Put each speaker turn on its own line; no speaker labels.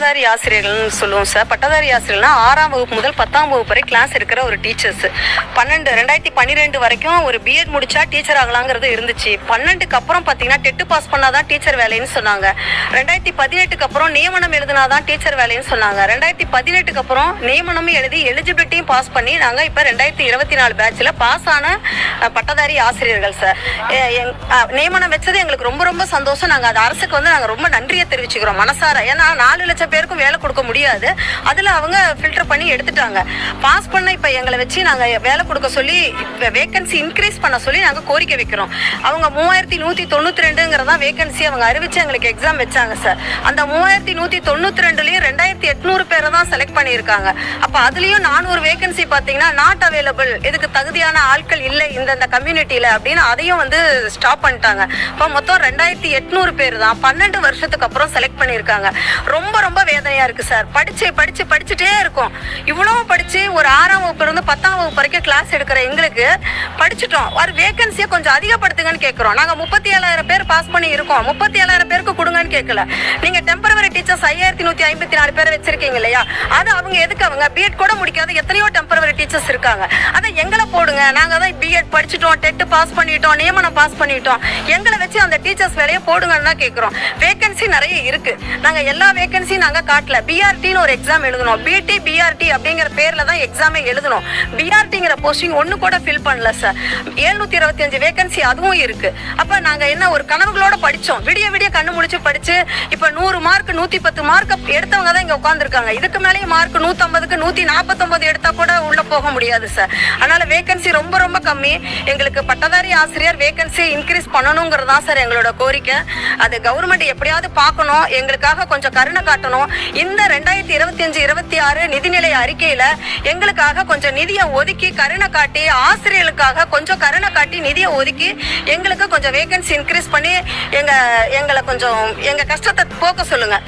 பட்டதாரி ஆசிரியர்கள்னு சொல்லுவோம் சார். பட்டதாரி ஆசிரியர்னா ஆறாம் வகுப்பு முதல் பத்தாம் வகுப்பு வரை கிளாஸ் இருக்கிற ஒரு டீச்சர்ஸ் பன்னெண்டு ரெண்டாயிரத்தி பன்னிரெண்டு வரைக்கும் ஒரு பிஎட் முடிச்சா டீச்சர் ஆகலாங்கிறது இருந்துச்சு. பன்னெண்டுக்கு அப்புறம் பார்த்தீங்கன்னா டெட்டு பாஸ் பண்ணாதான் டீச்சர் வேலைன்னு சொன்னாங்க. ரெண்டாயிரத்தி பதினெட்டுக்கு அப்புறம் நியமனம் எழுதினாதான் டீச்சர் வேலைன்னு சொன்னாங்க. ரெண்டாயிரத்தி பதினெட்டுக்கு அப்புறம் நியமனமும் எழுதி எலிஜிபிலிட்டியும் பாஸ் பண்ணி நாங்கள் இப்போ ரெண்டாயிரத்தி இருபத்தி நாலு பேட்சில் பாஸ் ஆன பட்டதாரி ஆசிரியர்கள் சார். நியமனம் வச்சது எங்களுக்கு ரொம்ப ரொம்ப சந்தோஷம். நாங்கள் அது அரசுக்கு வந்து நாங்கள் ரொம்ப நன்றியை தெரிவிச்சுக்கிறோம். மனசார. ஏன்னா நாலு லட்சம் பேருக்கும் வேலை கொடுக்க முடியாது. அதில் அவங்க ஃபில்டர் பண்ணி எடுத்துட்டாங்க. பாஸ் பண்ண இப்போ எங்களை வச்சு நாங்கள் வேலை கொடுக்க சொல்லி வேகன்சி இன்க்ரீஸ் பண்ண சொல்லி நாங்கள் கோரிக்கை வைக்கிறோம். அவங்க மூவாயிரத்தி நூற்றி தொண்ணூற்றி ரெண்டுங்கிறதா வேகன்சி அவங்க அறிவிச்சு எங்களுக்கு எக்ஸாம் வச்சாங்க சார் அந்த மூவாயிரத்தி நூற்றி தொண்ணூற்றி ரெண்டுலேயும் ரெண்டாயிரத்தி எட்டு செலக்ட் பண்ணியிருக்காங்க. அப்போ அதுலேயும் நானூறு வேகன்சி பார்த்தீங்கன்னா நாட் அவைலபிள் இதுக்கு தகுதியான ஆட்கள் இல்லை இந்தந்த கம்யூனிட்டியில் அப்படின்னு அதையும் வந்து ஸ்டாப் பண்ணிட்டாங்க. இப்போ மொத்தம் ரெண்டாயிரத்தி எட்நூறு பேர் தான் பன்னெண்டு வருஷத்துக்கு அப்புறம் செலக்ட் பண்ணியிருக்காங்க. ரொம்ப ரொம்ப வேதனையாக இருக்குது சார் படித்து படித்து படிச்சுட்டே இருக்கும். இவ்வளோ படித்து ஒரு ஆறாம் வகுப்புலேருந்து பத்தாம் வகுப்பு வரைக்கும் கிளாஸ் எடுக்கிற எங்களுக்கு படிச்சுட்டோம். ஒரு வேகன்சியை கொஞ்சம் அதிகப்படுத்துங்கன்னு கேட்குறோம் நாங்கள் முப்பத்தி ஏழாயிரம் பேர் பாஸ் பண்ணி இருக்கோம். முப்பத்தி ஏழாயிரம் பேருக்கு கொடுங்கன்னு கேட்கல நீங்கள் டெம்பரவரி டீச்சர்ஸ் ஐயாயிரத்தி நூற்றி ஐம்பத்தி நாலு பேரை வச்சிருக்கீங்க இல்லையா? அது அவங்க எதுக்கு அவங்க பிஎட் கூட முடிக்காத எத்தனையோ டெம்பரவரி டீச்சர்ஸ் இருக்காங்க. அதை எங்களை போடுங்க. நாங்கள் தான் பிஎட் படிச்சுட்டோம் டெட் பாஸ் பண்ணிட்டோம் நியமனம் பாஸ் பண்ணிட்டோம். எங்களை வச்சு அந்த டீச்சர்ஸ் வேலையை போடுங்கன்னு தான் கேட்குறோம் வேகன்சி நிறைய இருக்கு. நாங்கள் எல்லா வேகன்சியும் நாங்கள் காட்டல. பிஆர்டின்னு ஒரு எக்ஸாம் எழுதணும். பிடி பிஆர்டி அப்படிங்கிற பேர்ல தான் எக்ஸாமே எழுதணும். பிஆர்டிங்கிற போஸ்டிங் ஒன்று கூட ஃபில் பண்ணல சார் எழுநூத்தி இருபத்தி அஞ்சு வேகன்சி அதுவும் இருக்கு. அப்ப நாங்க என்ன ஒரு கனவுகளோட படிச்சோம். விடிய விடிய கண்ணு முடிச்சு படிச்சு இப்ப நூறு மார்க் நூத்தி பத்து மார்க் எடுத்தவங்க தான் இங்க உட்காந்துருக்காங்க இதுக்கு மேலே மேலேயே மார்க் நூத்தம்பதுக்கு நூத்தி நாற்பத்தொன்பது எடுத்தா கூட உள்ள போக முடியாது சார் அதனால வேகன்சி ரொம்ப ரொம்ப கம்மி. எங்களுக்கு பட்டதாரி ஆசிரியர் வேகன்சி இன்க்ரீஸ் பண்ணணுங்கிறது தான் சார் எங்களோட கோரிக்கை. அது கவர்மெண்ட் எப்படியாவது பார்க்கணும். எங்களுக்காக கொஞ்சம் கருணை காட்டணும். இந்த ரெண்டாயிரத்தி இருபத்தி அஞ்சு இருபத்தி ஆறு நிதிநிலை அறிக்கையில எங்களுக்காக கொஞ்சம் நிதியை ஒதுக்கி கருணை காட்டி ஆசிரியர்களுக்காக கொஞ்சம் கருணை காட்டி நிதியை ஒதுக்கி எங்களுக்கு கொஞ்சம் வேகன்சி இன்க்ரீஸ் பண்ணி எங்க எங்களை கொஞ்சம் எங்க கஷ்டத்தை போக்க சொல்லுங்க.